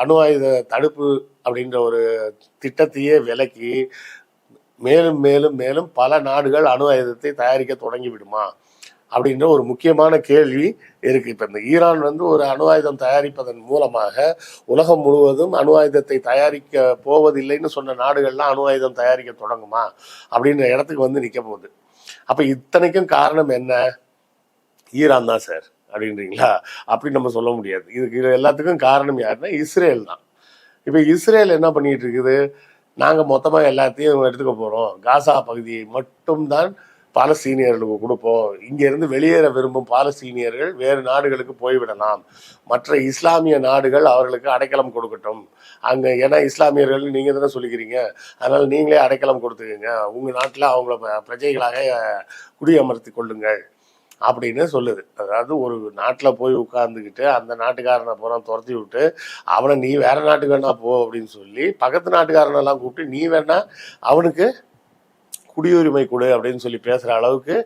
அணு ஆயுத தடுப்பு அப்படின்ற ஒரு திட்டத்தையே விலக்கி மேலும் மேலும் மேலும் பல நாடுகள் அணு ஆயுதத்தை தயாரிக்க தொடங்கி விடுமா அப்படின்ற ஒரு முக்கியமான கேள்வி இருக்கு. இப்போ இந்த ஈரான் வந்து ஒரு அணு ஆயுதம் தயாரிப்பதன் மூலமாக உலகம் முழுவதும் அணு ஆயுதத்தை தயாரிக்க போவதில்லைன்னு சொன்ன நாடுகள்லாம் அணு ஆயுதம் தயாரிக்க தொடங்குமா அப்படின்ற இடத்துக்கு வந்து நிற்க போகுது. அப்போ இத்தனைக்கும் காரணம் என்ன? ஈரான் தான் சார். அப்படின்றீங்களா? அப்படி நம்ம சொல்ல முடியாது. இதுக்கு இது எல்லாத்துக்கும் காரணம் யாருன்னா இஸ்ரேல் தான். இப்போ இஸ்ரேல் என்ன பண்ணிட்டு இருக்குது நாங்கள் மொத்தமாக எல்லாத்தையும் எடுத்துக்க போகிறோம் காசா பகுதியை மட்டும்தான் பாலஸ்தீனியர்களுக்கு கொடுப்போம். இங்கேருந்து வெளியேற விரும்பும் பாலஸ்தீனியர்கள் வேறு நாடுகளுக்கு போய்விடலாம். மற்ற இஸ்லாமிய நாடுகள் அவர்களுக்கு அடைக்கலம் கொடுக்கட்டும். அங்கே ஏன்னா இஸ்லாமியர்கள் நீங்கள் தானே சொல்லிக்கிறீங்க. அதனால் நீங்களே அடைக்கலம் கொடுத்துக்கங்க. உங்கள் நாட்டில் அவங்கள ப- பிரஜைகளாக குடியமர்த்தி கொள்ளுங்கள். அப்படின்னு சொல்லுது. அதாவது ஒரு நாட்டில் போய் உட்கார்ந்துக்கிட்டு அந்த நாட்டுக்காரனை பூரா துரத்தி விட்டு அவனை நீ வேற நாட்டுக்கு வேணா போ அப்படின்னு சொல்லி பக்கத்து நாட்டுக்காரனெல்லாம் கூப்பிட்டு நீ வேணா அவனுக்கு குடியுரிமை கொடு அப்படின்னு சொல்லி பேசுகிற அளவுக்கு